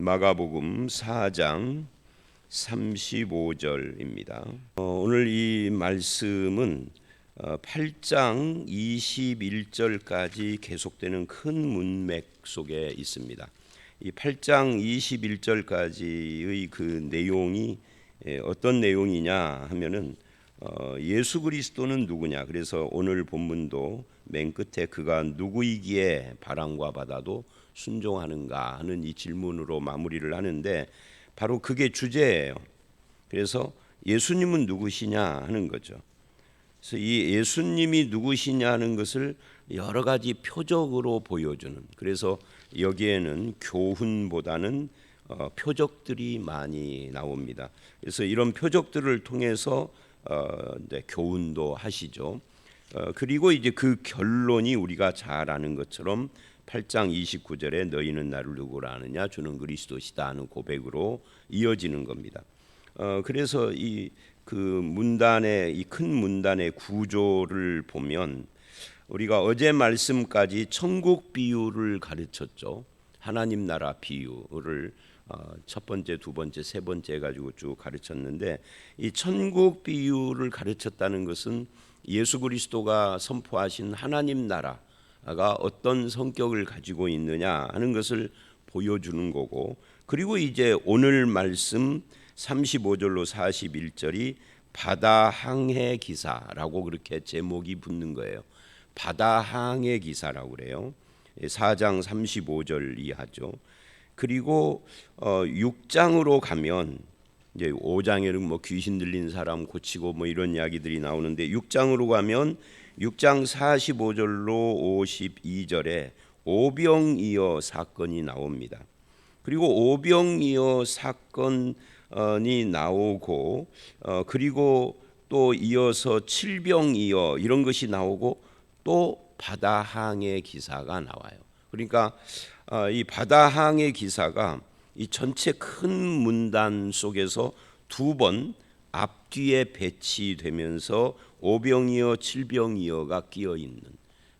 마가복음 4장 35절입니다. 어, 오늘 이 말씀은 어, 8장 21절까지 계속되는 큰 문맥 속에 있습니다. 이 8장 21절까지의 그 내용이 예, 어떤 내용이냐 하면은 어, 예수 그리스도는 누구냐? 그래서 오늘 본문도 맨 끝에 그가 누구이기에 바람과 바다도 순종하는가 하는 이 질문으로 마무리를 하는데 바로 그게 주제예요. 그래서 예수님은 누구시냐 하는 거죠. 그래서 이 예수님이 누구시냐 하는 것을 여러 가지 표적으로 보여주는. 그래서 여기에는 교훈보다는 어, 표적들이 많이 나옵니다. 그래서 이런 표적들을 통해서 어, 이제 교훈도 하시죠. 어, 그리고 이제 그 결론이 우리가 잘 아는 것처럼 8장 29절에 너희는 나를 누구라 하느냐 주는 그리스도시다 하는 고백으로 이어지는 겁니다. 어, 그래서 이 그 문단의 이 큰 문단의 구조를 보면 우리가 어제 말씀까지 천국 비유를 가르쳤죠. 하나님 나라 비유를 어, 첫 번째, 두 번째, 세 번째 가지고 쭉 가르쳤는데 이 천국 비유를 가르쳤다는 것은 예수 그리스도가 선포하신 하나님 나라 가 어떤 성격을 가지고 있느냐 하는 것을 보여주는 거고 그리고 이제 오늘 말씀 35절로 41절이 바다 항해 기사라고 그렇게 제목이 붙는 거예요. 바다 항해 기사라고 그래요. 4장 35절 이하죠. 그리고 어 6장으로 가면 이제 5장에는 뭐 귀신 들린 사람 고치고 뭐 이런 이야기들이 나오는데 6장으로 가면 6장 45절로 52절에 오병이어 사건이 나옵니다. 그리고 오병이어 사건이 나오고 어 그리고 또 이어서 칠병이어 이런 것이 나오고 또 바다항해 기사가 나와요. 그러니까 어, 이 바다항해 기사가 이 전체 큰 문단 속에서 두 번 앞뒤에 배치되면서 오병이어 칠병이어가 끼어 있는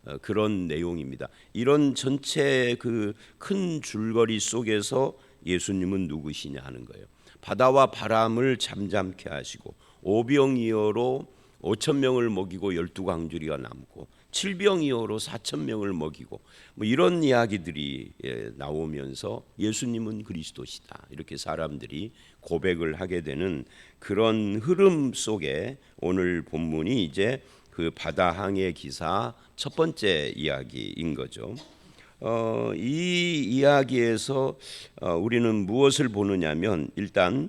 어, 그런 내용입니다. 이런 전체 그 큰 줄거리 속에서 예수님은 누구시냐 하는 거예요. 바다와 바람을 잠잠케 하시고 오병이어로 5천 명을 먹이고 열두 광주리가 남고 칠병이어로 4천 명을 먹이고 뭐 이런 이야기들이 예, 나오면서 예수님은 그리스도시다 이렇게 사람들이 고백을 하게 되는 그런 흐름 속에 오늘 본문이 이제 그 바다 항해 기사 첫 번째 이야기인 거죠. 어, 이 이야기에서 어, 우리는 무엇을 보느냐면 일단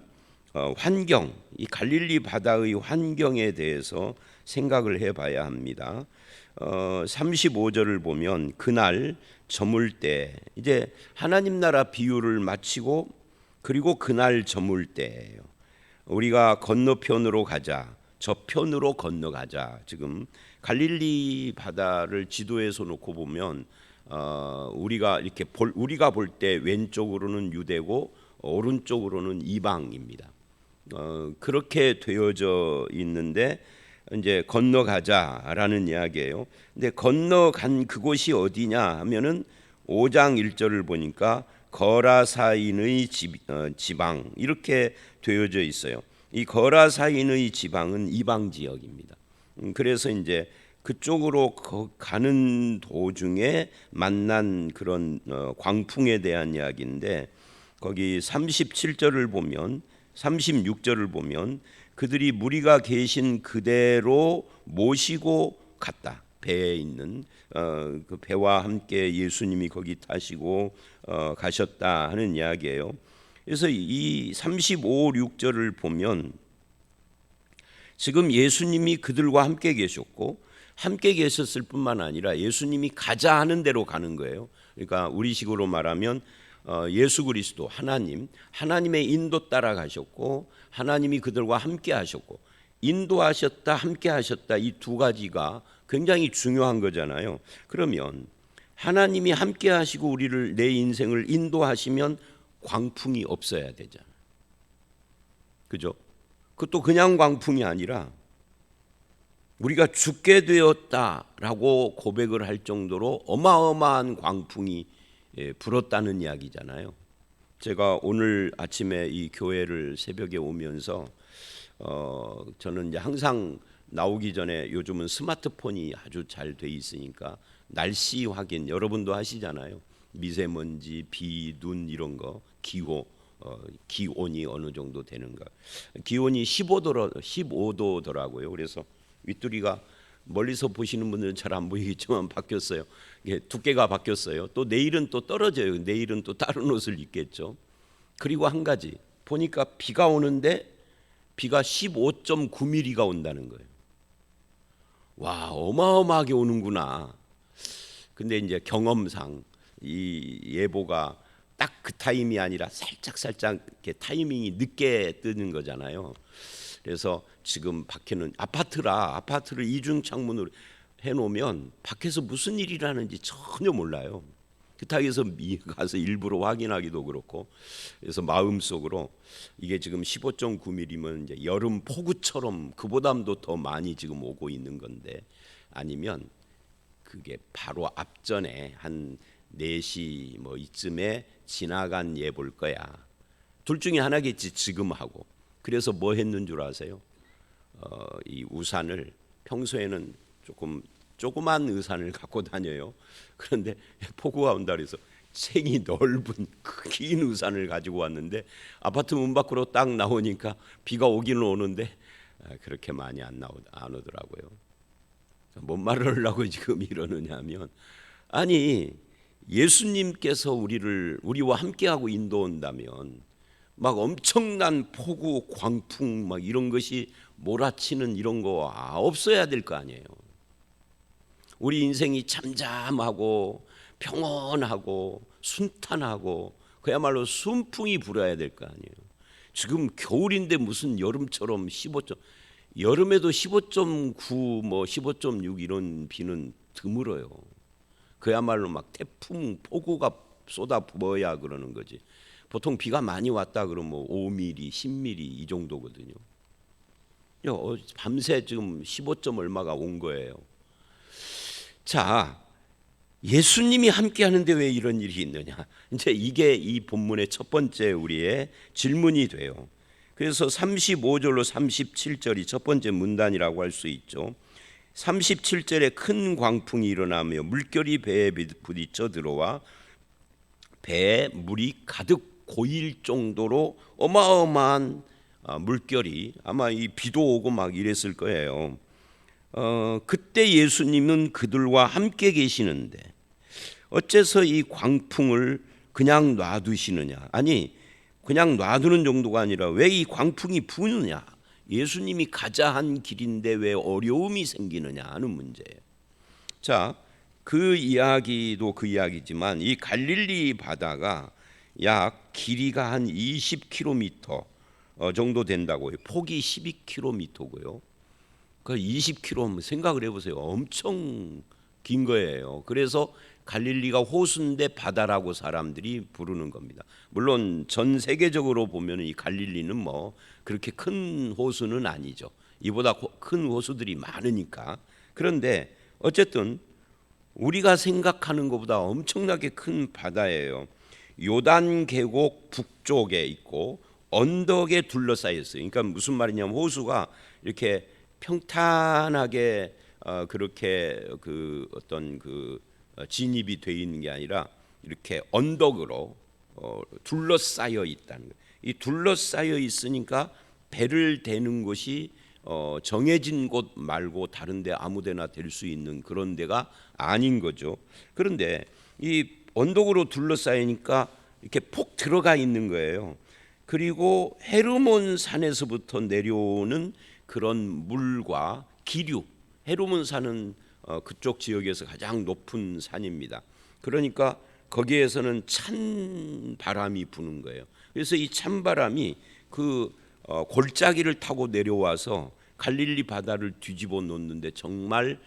어, 환경, 이 갈릴리 바다의 환경에 대해서 생각을 해봐야 합니다. 어, 35절을 보면 그날 저물 때 이제 하나님 나라 비유를 마치고 그리고 그날 저물 때예요. 우리가 건너편으로 가자. 저편으로 건너가자. 지금 갈릴리 바다를 지도에서 놓고 보면 어, 우리가 이렇게 볼 우리가 볼 때 왼쪽으로는 유대고 오른쪽으로는 이방입니다. 어, 그렇게 되어져 있는데 이제 건너가자라는 이야기예요. 근데 건너간 그곳이 어디냐 하면은 5장 1절을 보니까 거라사인의 어, 지방 이렇게 되어져 있어요. 이 거라사인의 지방은 이방 지역입니다. 음, 그래서 이제 그쪽으로 가는 도중에 만난 그런 어, 광풍에 대한 이야기인데 거기 37절을 보면 36절을 보면 그들이 무리가 계신 그대로 모시고 갔다. 배에 있는 어, 그 배와 함께 예수님이 거기 타시고 어, 가셨다 하는 이야기예요. 그래서 이 35, 6절을 보면 지금 예수님이 그들과 함께 계셨고 함께 계셨을 뿐만 아니라 예수님이 가자 하는 대로 가는 거예요. 그러니까 우리식으로 말하면 어, 예수 그리스도 하나님 하나님의 인도 따라 가셨고 하나님이 그들과 함께 하셨고 인도하셨다 함께 하셨다 이 두 가지가 굉장히 중요한 거잖아요. 그러면 하나님이 함께 하시고 우리를 내 인생을 인도하시면 광풍이 없어야 되잖아. 그죠? 그것도 그냥 광풍이 아니라 우리가 죽게 되었다라고 고백을 할 정도로 어마어마한 광풍이 예, 불었다는 이야기잖아요. 제가 오늘 아침에 이 교회를 새벽에 오면서 어 저는 이제 항상 나오기 전에 요즘은 스마트폰이 아주 잘 돼 있으니까 날씨 확인 여러분도 하시잖아요. 미세먼지, 비, 눈 이런 거, 기호, 어, 기온이 어느 정도 되는가. 기온이 15도 15도더라고요. 그래서 윗두리가 멀리서 보시는 분들은 잘 안 보이겠지만 바뀌었어요. 이게 두께가 바뀌었어요. 또 내일은 또 떨어져요. 내일은 또 다른 옷을 입겠죠. 그리고 한 가지 보니까 비가 오는데 비가 15.9mm가 온다는 거예요. 와 어마어마하게 오는구나. 근데 이제 경험상 이 예보가 딱 그 타임이 아니라 살짝 살짝 이렇게 타이밍이 늦게 뜨는 거잖아요. 그래서 지금 밖에는 아파트라 아파트를 이중 창문으로 해놓으면 밖에서 무슨 일이 라는지 전혀 몰라요. 그타에서 가서 일부러 확인하기도 그렇고 그래서 마음속으로 이게 지금 15.9mm면 이제 여름 폭우처럼 그보담도 더 많이 지금 오고 있는 건데 아니면 그게 바로 앞전에 한 4시 뭐 이쯤에 지나간 예 볼 거야. 둘 중에 하나겠지 지금 하고. 그래서 뭐 했는 줄 아세요? 어, 이 우산을 평소에는 조금 조그만 우산을 갖고 다녀요. 그런데 폭우가 온다 그래서 생이 넓은 긴 우산을 가지고 왔는데 아파트 문 밖으로 딱 나오니까 비가 오기는 오는데 아, 그렇게 많이 안 나오 안 오더라고요. 뭔 말을 하려고 지금 이러느냐면 아니 예수님께서 우리를 우리와 함께하고 인도한다면 막 엄청난 폭우, 광풍 막 이런 것이 몰아치는 이런 거 아, 없어야 될 거 아니에요. 우리 인생이 잠잠하고 평온하고 순탄하고 그야말로 순풍이 불어야 될 거 아니에요. 지금 겨울인데 무슨 여름처럼 15점 여름에도 15.9 뭐 15.6 이런 비는 드물어요. 그야말로 막 태풍 폭우가 쏟아 부어야 그러는 거지. 보통 비가 많이 왔다 그러면 뭐 5mm, 10mm 이 정도거든요. 어, 밤새 지금 15점 얼마가 온 거예요. 자, 예수님이 함께 하는데 왜 이런 일이 있느냐? 이제 이게 이 본문의 첫 번째 우리의 질문이 돼요. 그래서 35절로 37절이 첫 번째 문단이라고 할 수 있죠. 37절에 큰 광풍이 일어나며 물결이 배에 부딪혀 들어와 배에 물이 가득 고일 정도로 어마어마한 아, 물결이 아마 이 비도 오고 막 이랬을 거예요. 어, 그때 예수님은 그들과 함께 계시는데 어째서 이 광풍을 그냥 놔두시느냐? 아니 그냥 놔두는 정도가 아니라 왜 이 광풍이 부느냐? 예수님이 가자 한 길인데 왜 어려움이 생기느냐 하는 문제예요. 자, 그 이야기도 그 이야기지만 이 갈릴리 바다가 약 길이가 한 20km 어, 정도 된다고요. 폭이 12km고요. 그 20km 생각을 해보세요. 엄청 긴 거예요. 그래서 갈릴리가 호수인데 바다라고 사람들이 부르는 겁니다. 물론 전 세계적으로 보면 이 갈릴리는 뭐 그렇게 큰 호수는 아니죠. 이보다 큰 호수들이 많으니까. 그런데 어쨌든 우리가 생각하는 것보다 엄청나게 큰 바다예요. 요단 계곡 북쪽에 있고 언덕에 둘러싸여 있어요. 그러니까 무슨 말이냐면 호수가 이렇게 평탄하게 어, 그렇게 그 어떤 그 어, 진입이 돼 있는 게 아니라 이렇게 언덕으로 어, 둘러싸여 있다는 거예요. 이 둘러싸여 있으니까 배를 대는 곳이 어, 정해진 곳 말고 다른데 아무데나 될 수 있는 그런 데가 아닌 거죠. 그런데 이 언덕으로 둘러싸이니까 이렇게 폭 들어가 있는 거예요. 그리고 헤르몬 산에서부터 내려오는 그런 물과 기류, 헤르몬 산은 어, 그쪽 지역에서 가장 높은 산입니다. 그러니까 거기에서는 찬 바람이 부는 거예요. 그래서 이 찬 바람이 그 어, 골짜기를 타고 내려와서 갈릴리 바다를 뒤집어 놓는데 정말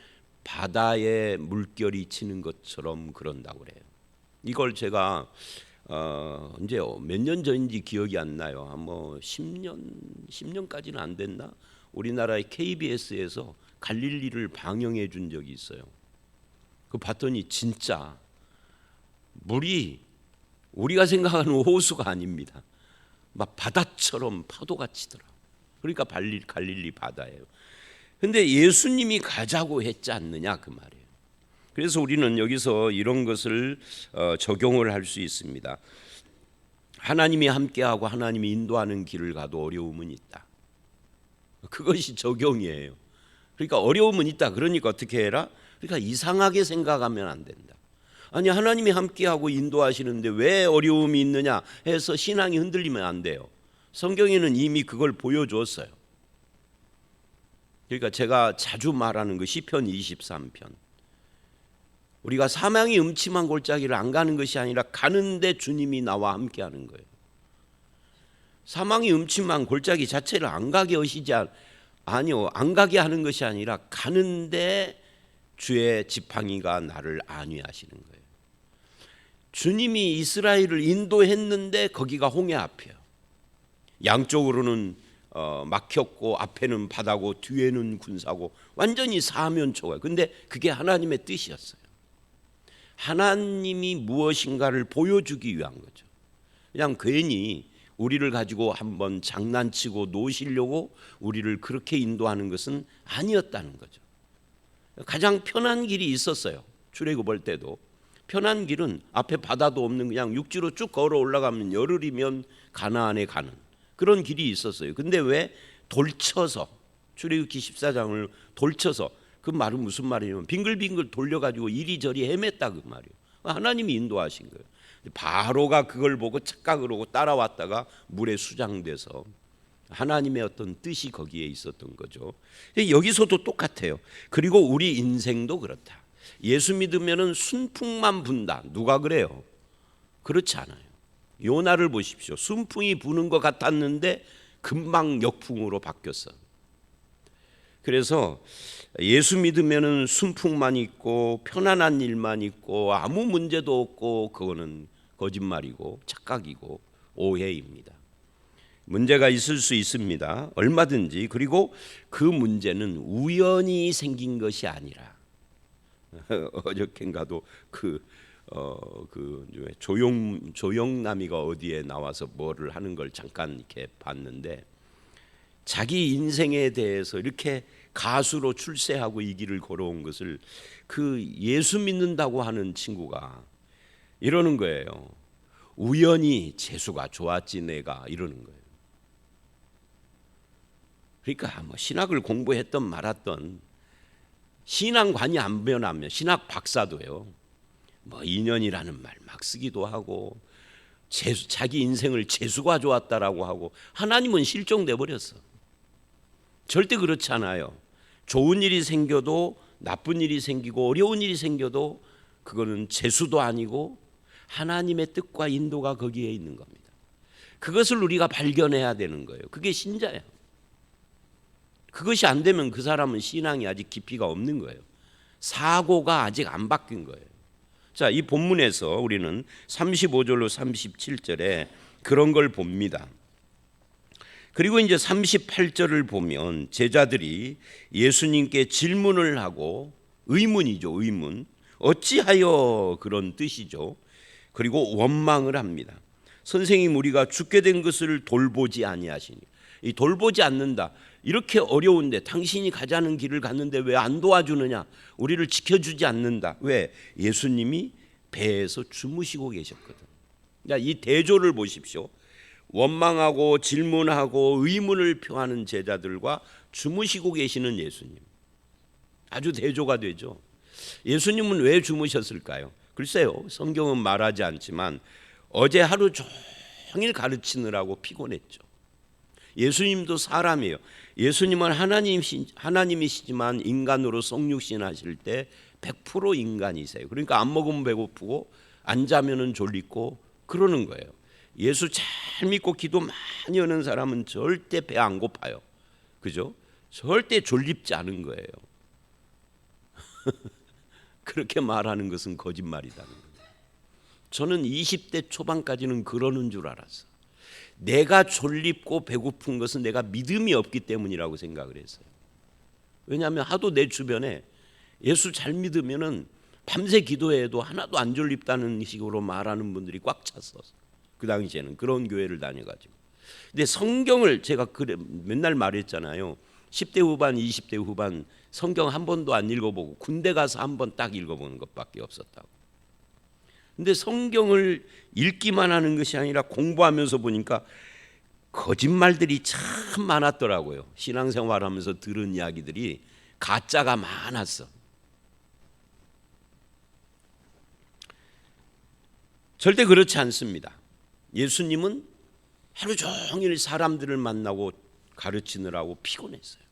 바다에 물결이 치는 것처럼 그런다고 그래요. 이걸 제가 어, 이제 몇 년 전인지 기억이 안 나요. 한뭐 10년 10년까지는 안 됐나? 우리나라의 KBS에서 갈릴리를 방영해 준 적이 있어요. 그 봤더니 진짜 물이 우리가 생각하는 호수가 아닙니다. 막 바다처럼 파도가 치더라. 그러니까 갈릴리 바다예요. 근데 예수님이 가자고 했지 않느냐 그 말이에요. 그래서 우리는 여기서 이런 것을 어, 적용을 할 수 있습니다. 하나님이 함께하고 하나님이 인도하는 길을 가도 어려움은 있다. 그것이 적용이에요. 그러니까 어려움은 있다. 그러니까 어떻게 해라? 그러니까 이상하게 생각하면 안 된다. 아니 하나님이 함께하고 인도하시는데 왜 어려움이 있느냐 해서 신앙이 흔들리면 안 돼요. 성경에는 이미 그걸 보여줬어요. 그러니까 제가 자주 말하는 그 시편 23편. 우리가 사망이 음침한 골짜기를 안 가는 것이 아니라 가는데 주님이 나와 함께 하는 거예요. 사망이 음침한 골짜기 자체를 안 가게 하시지 않, 아니요 안 가게 하는 것이 아니라 가는데 주의 지팡이가 나를 안위하시는 거예요. 주님이 이스라엘을 인도했는데 거기가 홍해 앞이에요. 양쪽으로는 어, 막혔고 앞에는 바다고 뒤에는 군사고 완전히 사면초가. 근데 그게 하나님의 뜻이었어요. 하나님이 무엇인가를 보여주기 위한 거죠. 그냥 괜히 우리를 가지고 한번 장난치고 노시려고 우리를 그렇게 인도하는 것은 아니었다는 거죠. 가장 편한 길이 있었어요. 출애굽할 때도 편한 길은 앞에 바다도 없는 그냥 육지로 쭉 걸어 올라가면 열흘이면 가나안에 가는 그런 길이 있었어요. 근데 왜 돌쳐서 출애굽기 14장을 돌쳐서 그 말은 무슨 말이냐면 빙글빙글 돌려가지고 이리저리 헤맸다 그 말이에요. 하나님이 인도하신 거예요. 바로가 그걸 보고 착각을 하고 따라왔다가 물에 수장돼서 하나님의 어떤 뜻이 거기에 있었던 거죠. 여기서도 똑같아요. 그리고 우리 인생도 그렇다. 예수 믿으면은 순풍만 분다. 누가 그래요? 그렇지 않아요. 요나를 보십시오. 순풍이 부는 것 같았는데 금방 역풍으로 바뀌었어. 그래서 예수 믿으면은 순풍만 있고 편안한 일만 있고 아무 문제도 없고 그거는 거짓말이고 착각이고 오해입니다. 문제가 있을 수 있습니다. 얼마든지 그리고 그 문제는 우연히 생긴 것이 아니라 어저께인가도 그 어, 그 조용 조영남이가 어디에 나와서 뭐를 하는 걸 잠깐 이렇게 봤는데 자기 인생에 대해서 이렇게 가수로 출세하고 이 길을 걸어온 것을 그 예수 믿는다고 하는 친구가 이러는 거예요. 우연히 재수가 좋았지 내가 이러는 거예요. 그러니까 뭐 신학을 공부했던 말았던 신앙관이 안 변하면 신학 박사도요. 뭐 인연이라는 말 막 쓰기도 하고 재수, 자기 인생을 재수가 좋았다라고 하고 하나님은 실종돼 버렸어. 절대 그렇지 않아요. 좋은 일이 생겨도 나쁜 일이 생기고 어려운 일이 생겨도 그거는 재수도 아니고 하나님의 뜻과 인도가 거기에 있는 겁니다. 그것을 우리가 발견해야 되는 거예요. 그게 신자예요. 그것이 안 되면 그 사람은 신앙이 아직 깊이가 없는 거예요. 사고가 아직 안 바뀐 거예요. 자, 이 본문에서 우리는 35절로 37절에 그런 걸 봅니다. 그리고 이제 38절을 보면 제자들이 예수님께 질문을 하고 의문이죠, 의문. 어찌하여 그런 뜻이죠. 그리고 원망을 합니다. 선생님 우리가 죽게 된 것을 돌보지 아니하시니 이 돌보지 않는다. 이렇게 어려운데 당신이 가자는 길을 갔는데 왜 안 도와주느냐? 우리를 지켜주지 않는다. 왜? 예수님이 배에서 주무시고 계셨거든. 자, 이 대조를 보십시오. 원망하고 질문하고 의문을 표하는 제자들과 주무시고 계시는 예수님. 아주 대조가 되죠. 예수님은 왜 주무셨을까요? 글쎄요. 성경은 말하지 않지만 어제 하루 종일 가르치느라고 피곤했죠. 예수님도 사람이에요. 예수님은 하나님이시, 하나님이시지만 인간으로 성육신 하실 때 100% 인간이세요. 그러니까 안 먹으면 배고프고 안 자면은 졸리고 그러는 거예요. 예수 잘 믿고 기도 많이 하는 사람은 절대 배 안 고파요. 그죠? 절대 졸립지 않은 거예요. 그렇게 말하는 것은 거짓말이다는 거예요. 저는 20대 초반까지는 그러는 줄 알았어. 내가 졸립고 배고픈 것은 내가 믿음이 없기 때문이라고 생각을 했어요. 왜냐하면 하도 내 주변에 예수 잘 믿으면은 밤새 기도해도 하나도 안 졸립다는 식으로 말하는 분들이 꽉 찼었어. 그 당시에는 그런 교회를 다녀가지고. 근데 성경을 제가 그래 맨날 말했잖아요. 10대 후반, 20대 후반 성경 한 번도 안 읽어보고 군대 가서 한 번 딱 읽어보는 것밖에 없었다고. 근데 성경을 읽기만 하는 것이 아니라 공부하면서 보니까 거짓말들이 참 많았더라고요. 신앙생활 하면서 들은 이야기들이 가짜가 많았어. 절대 그렇지 않습니다. 예수님은 하루 종일 사람들을 만나고 가르치느라고 피곤했어요.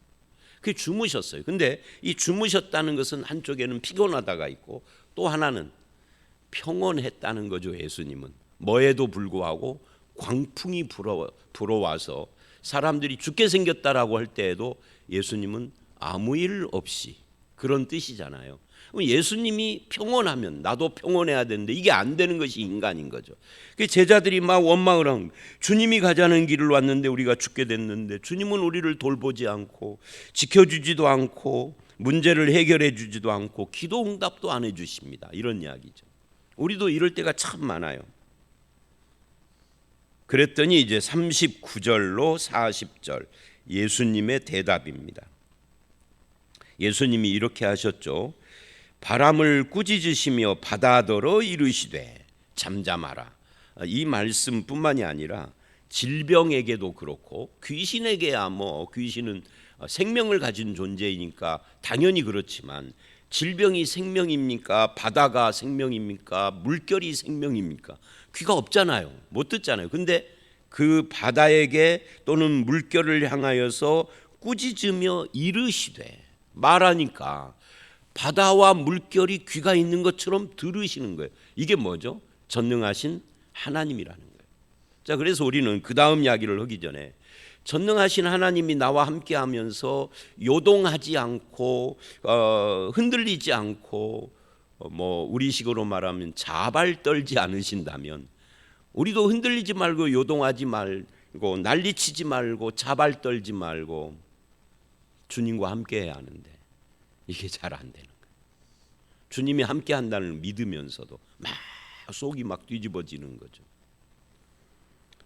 그 주무셨어요. 근데 이 주무셨다는 것은 한쪽에는 피곤하다가 있고 또 하나는 평온했다는 거죠. 예수님은 뭐에도 불구하고 광풍이 불어 불어와서 사람들이 죽게 생겼다라고 할 때에도 예수님은 아무 일 없이 그런 뜻이잖아요. 예수님이 평온하면 나도 평온해야 되는데 이게 안 되는 것이 인간인 거죠. 그 제자들이 막 원망을 한 주님이 가자는 길을 왔는데 우리가 죽게 됐는데 주님은 우리를 돌보지 않고 지켜주지도 않고 문제를 해결해 주지도 않고 기도 응답도 안 해주십니다. 이런 이야기죠. 우리도 이럴 때가 참 많아요. 그랬더니 이제 39절로 40절 예수님의 대답입니다. 예수님이 이렇게 하셨죠. 바람을 꾸짖으시며 바다더러 이르시되 잠잠하라. 이 말씀뿐만이 아니라 질병에게도 그렇고 귀신에게야 뭐 귀신은 생명을 가진 존재이니까 당연히 그렇지만 질병이 생명입니까? 바다가 생명입니까? 물결이 생명입니까? 귀가 없잖아요. 못 듣잖아요. 근데 그 바다에게 또는 물결을 향하여서 꾸짖으며 이르시되 말하니까 바다와 물결이 귀가 있는 것처럼 들으시는 거예요. 이게 뭐죠? 전능하신 하나님이라는 거예요. 자, 그래서 우리는 그 다음 이야기를 하기 전에 전능하신 하나님이 나와 함께 하면서 요동하지 않고 어, 흔들리지 않고 어, 뭐 우리식으로 말하면 자발 떨지 않으신다면 우리도 흔들리지 말고 요동하지 말고 난리치지 말고 자발 떨지 말고 주님과 함께 해야 하는데 이게 잘 안 되는 거예요. 주님이 함께 한다는 믿으면서도 막 속이 막 뒤집어지는 거죠.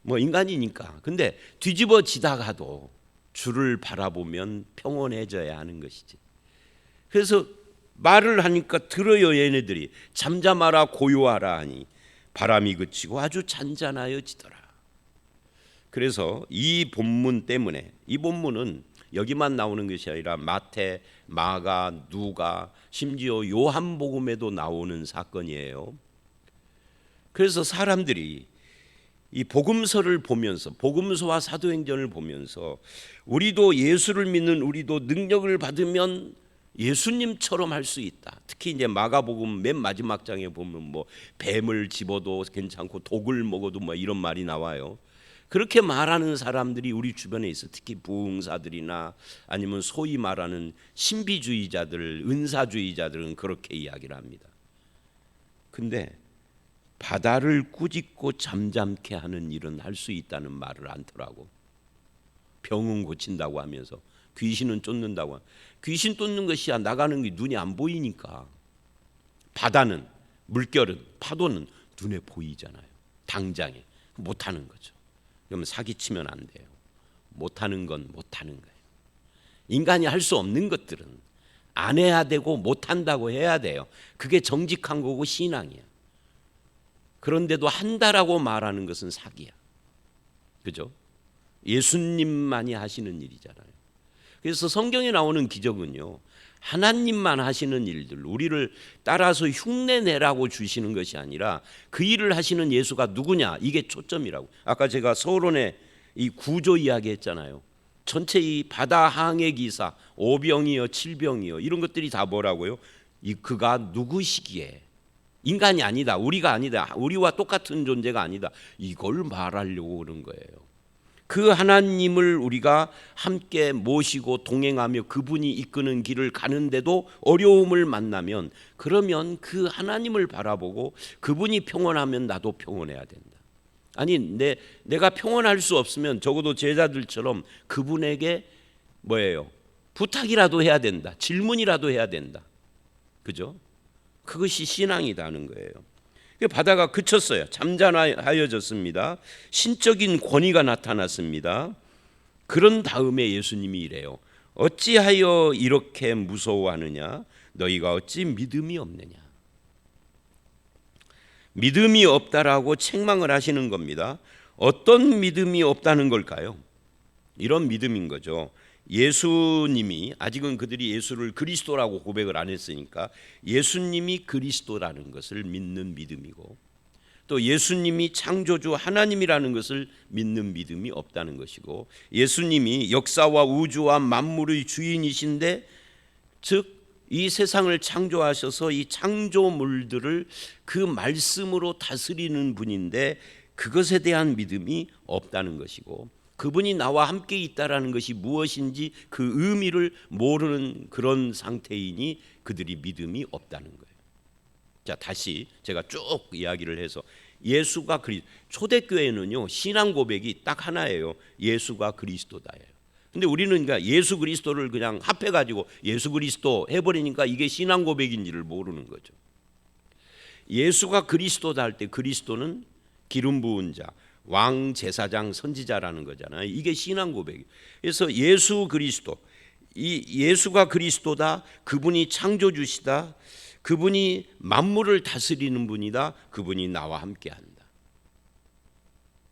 뭐 인간이니까. 근데 뒤집어지다가도 주를 바라보면 평온해져야 하는 것이지. 그래서 말을 하니까 들어요 얘네들이 잠잠하라 고요하라 하니 바람이 그치고 아주 잔잔하여지더라. 그래서 이 본문 때문에 이 본문은 여기만 나오는 것이 아니라 마태, 마가, 누가, 심지어 요한복음에도 나오는 사건이에요. 그래서 사람들이 이 복음서를 보면서 복음서와 사도행전을 보면서 우리도 예수를 믿는 우리도 능력을 받으면 예수님처럼 할 수 있다. 특히 이제 마가복음 맨 마지막 장에 보면 뭐 뱀을 집어도 괜찮고 독을 먹어도 뭐 이런 말이 나와요. 그렇게 말하는 사람들이 우리 주변에 있어. 특히 부흥사들이나 아니면 소위 말하는 신비주의자들, 은사주의자들은 그렇게 이야기를 합니다. 근데 바다를 꾸짖고 잠잠케 하는 일은 할 수 있다는 말을 않더라고. 병은 고친다고 하면서 귀신은 쫓는다고. 귀신 쫓는 것이야 나가는 게 눈이 안 보이니까. 바다는 물결은 파도는 눈에 보이잖아요. 당장에 못 하는 거죠. 그러면 사기치면 안 돼요. 못하는 건 못하는 거예요. 인간이 할 수 없는 것들은 안 해야 되고 못한다고 해야 돼요. 그게 정직한 거고 신앙이야. 그런데도 한다라고 말하는 것은 사기야. 그죠? 예수님만이 하시는 일이잖아요. 그래서 성경에 나오는 기적은요. 하나님만 하시는 일들, 우리를 따라서 흉내 내라고 주시는 것이 아니라 그 일을 하시는 예수가 누구냐 이게 초점이라고. 아까 제가 서론에 이 구조 이야기 했잖아요. 전체 이 바다 항해 기사, 오병이요, 칠병이요 이런 것들이 다 뭐라고요? 이 그가 누구시기에 인간이 아니다, 우리가 아니다, 우리와 똑같은 존재가 아니다. 이걸 말하려고 그런 거예요. 그 하나님을 우리가 함께 모시고 동행하며 그분이 이끄는 길을 가는데도 어려움을 만나면 그러면 그 하나님을 바라보고 그분이 평온하면 나도 평온해야 된다. 아니 내 내가 평온할 수 없으면 적어도 제자들처럼 그분에게 뭐예요? 부탁이라도 해야 된다. 질문이라도 해야 된다. 그죠? 그것이 신앙이다는 거예요. 그 바다가 그쳤어요. 잠잠하여졌습니다. 신적인 권위가 나타났습니다. 그런 다음에 예수님이 이래요. 어찌하여 이렇게 무서워하느냐? 너희가 어찌 믿음이 없느냐? 믿음이 없다라고 책망을 하시는 겁니다. 어떤 믿음이 없다는 걸까요? 이런 믿음인 거죠. 예수님이 아직은 그들이 예수를 그리스도라고 고백을 안 했으니까 예수님이 그리스도라는 것을 믿는 믿음이고 또 예수님이 창조주 하나님이라는 것을 믿는 믿음이 없다는 것이고 예수님이 역사와 우주와 만물의 주인이신데 즉 이 세상을 창조하셔서 이 창조물들을 그 말씀으로 다스리는 분인데 그것에 대한 믿음이 없다는 것이고 그분이 나와 함께 있다라는 것이 무엇인지 그 의미를 모르는 그런 상태이니 그들이 믿음이 없다는 거예요. 자, 다시 제가 쭉 이야기를 해서 예수가 그리 초대교회는요. 신앙 고백이 딱 하나예요. 예수가 그리스도다예요. 근데 우리는 그러니까 예수 그리스도를 그냥 합해 가지고 예수 그리스도 해 버리니까 이게 신앙 고백인지를 모르는 거죠. 예수가 그리스도다 할 때 그리스도는 기름 부은 자, 왕 제사장 선지자라는 거잖아요. 이게 신앙 고백이에요. 그래서 예수 그리스도 이 예수가 그리스도다. 그분이 창조주시다. 그분이 만물을 다스리는 분이다. 그분이 나와 함께 한다.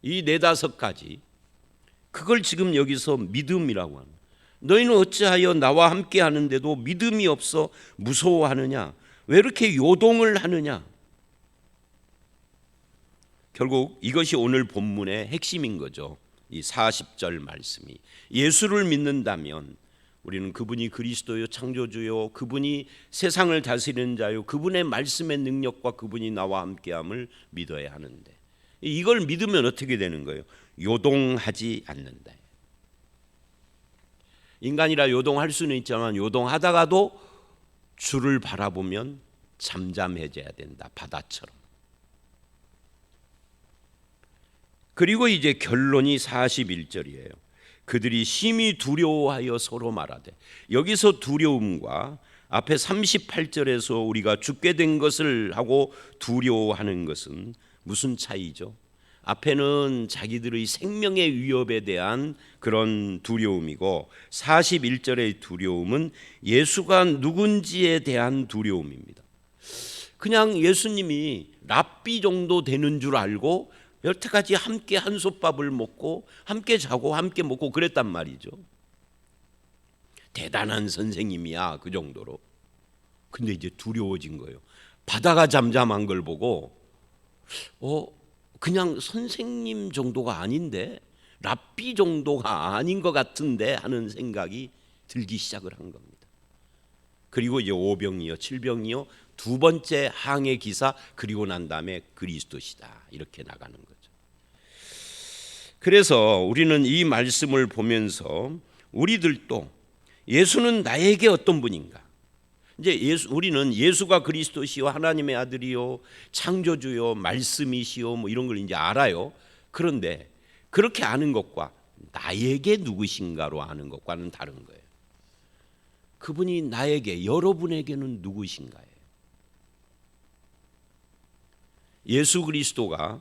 이 네다섯 가지 그걸 지금 여기서 믿음이라고 하는. 너희는 어찌하여 나와 함께 하는데도 믿음이 없어 무서워하느냐? 왜 이렇게 요동을 하느냐? 결국 이것이 오늘 본문의 핵심인 거죠. 이 40절 말씀이 예수를 믿는다면 우리는 그분이 그리스도요 창조주요 그분이 세상을 다스리는 자요 그분의 말씀의 능력과 그분이 나와 함께함을 믿어야 하는데 이걸 믿으면 어떻게 되는 거예요? 요동하지 않는다. 인간이라 요동할 수는 있지만 요동하다가도 주를 바라보면 잠잠해져야 된다. 바다처럼. 그리고 이제 결론이 41절이에요. 그들이 심히 두려워하여 서로 말하되 여기서 두려움과 앞에 38절에서 우리가 죽게 된 것을 하고 두려워하는 것은 무슨 차이죠? 앞에는 자기들의 생명의 위협에 대한 그런 두려움이고 41절의 두려움은 예수가 누군지에 대한 두려움입니다. 그냥 예수님이 랍비 정도 되는 줄 알고 여태까지 함께 한솥밥을 먹고 함께 자고 함께 먹고 그랬단 말이죠. 대단한 선생님이야 그 정도로. 근데 이제 두려워진 거예요. 바다가 잠잠한 걸 보고 어 그냥 선생님 정도가 아닌데 랍비 정도가 아닌 것 같은데 하는 생각이 들기 시작을 한 겁니다. 그리고 이제 오병이요, 칠병이요, 두 번째 항해 기사 그리고 난 다음에 그리스도시다 이렇게 나가는 거죠. 그래서 우리는 이 말씀을 보면서 우리들도 예수는 나에게 어떤 분인가? 이제 예수 우리는 예수가 그리스도시요 하나님의 아들이요 창조주요 말씀이시요 뭐 이런 걸 이제 알아요. 그런데 그렇게 아는 것과 나에게 누구신가로 아는 것과는 다른 거예요. 그분이 나에게 여러분에게는 누구신가요? 예수 그리스도가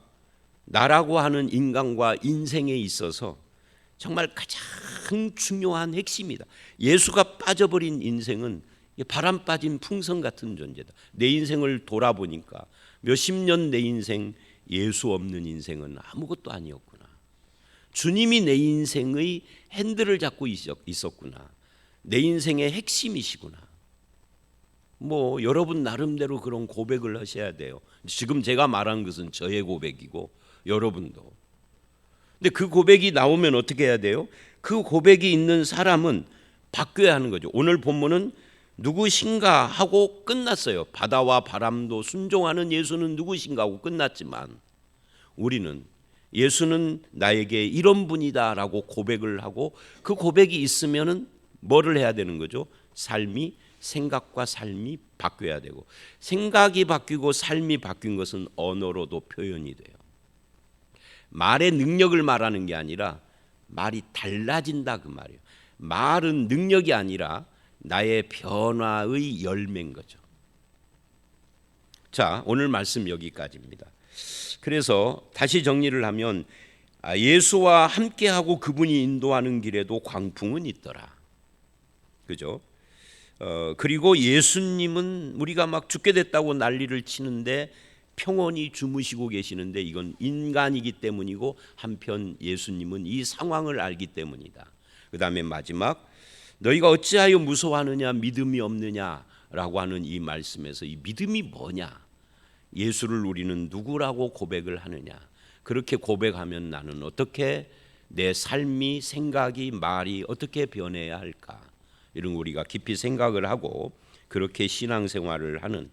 나라고 하는 인간과 인생에 있어서 정말 가장 중요한 핵심이다. 예수가 빠져버린 인생은 바람 빠진 풍선 같은 존재다. 내 인생을 돌아보니까 몇십 년 내 인생 예수 없는 인생은 아무것도 아니었구나. 주님이 내 인생의 핸들을 잡고 있었구나. 내 인생의 핵심이시구나. 뭐 여러분 나름대로 그런 고백을 하셔야 돼요. 지금 제가 말한 것은 저의 고백이고 여러분도. 근데 그 고백이 나오면 어떻게 해야 돼요? 그 고백이 있는 사람은 바뀌어야 하는 거죠. 오늘 본문은 누구신가 하고 끝났어요. 바다와 바람도 순종하는 예수는 누구신가 하고 끝났지만 우리는 예수는 나에게 이런 분이다라고 고백을 하고 그 고백이 있으면은 뭐를 해야 되는 거죠? 삶이 생각과 삶이 바뀌어야 되고 생각이 바뀌고 삶이 바뀐 것은 언어로도 표현이 돼요. 말의 능력을 말하는 게 아니라 말이 달라진다 그 말이에요. 말은 능력이 아니라 나의 변화의 열매인 거죠. 자, 오늘 말씀 여기까지입니다. 그래서 다시 정리를 하면 아, 예수와 함께하고 그분이 인도하는 길에도 광풍은 있더라. 그죠? 어, 그리고 예수님은 우리가 막 죽게 됐다고 난리를 치는데 평온히 주무시고 계시는데 이건 인간이기 때문이고 한편 예수님은 이 상황을 알기 때문이다. 그 다음에 마지막 너희가 어찌하여 무서워하느냐 믿음이 없느냐라고 하는 이 말씀에서 이 믿음이 뭐냐? 예수를 우리는 누구라고 고백을 하느냐? 그렇게 고백하면 나는 어떻게 내 삶이 생각이 말이 어떻게 변해야 할까? 이런 우리가 깊이 생각을 하고 그렇게 신앙생활을 하는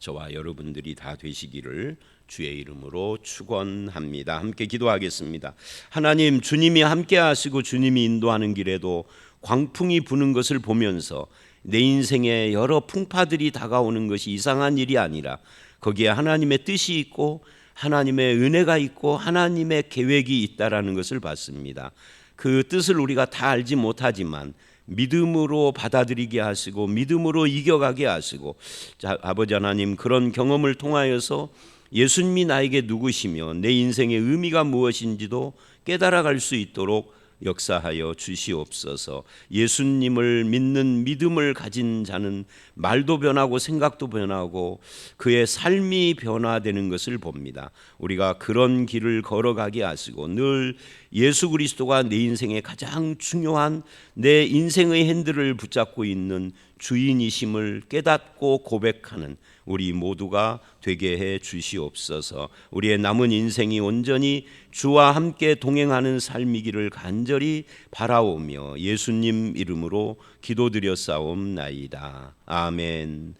저와 여러분들이 다 되시기를 주의 이름으로 축원합니다. 함께 기도하겠습니다. 하나님 주님이 함께 하시고 주님이 인도하는 길에도 광풍이 부는 것을 보면서 내 인생에 여러 풍파들이 다가오는 것이 이상한 일이 아니라 거기에 하나님의 뜻이 있고 하나님의 은혜가 있고 하나님의 계획이 있다라는 것을 봤습니다. 그 뜻을 우리가 다 알지 못하지만 믿음으로 받아들이게 하시고 믿음으로 이겨가게 하시고 자, 아버지 하나님 그런 경험을 통하여서 예수님이 나에게 누구시며 내 인생의 의미가 무엇인지도 깨달아갈 수 있도록 역사하여 주시옵소서. 예수님을 믿는 믿음을 가진 자는 말도 변하고 생각도 변하고 그의 삶이 변화되는 것을 봅니다. 우리가 그런 길을 걸어가게 하시고 늘 예수 그리스도가 내 인생의 가장 중요한 내 인생의 핸들을 붙잡고 있는 주인이심을 깨닫고 고백하는 우리 모두가 되게 해 주시옵소서. 우리의 남은 인생이 온전히 주와 함께 동행하는 삶이기를 간절히 바라오며 예수님 이름으로 기도드렸사옵나이다. 아멘.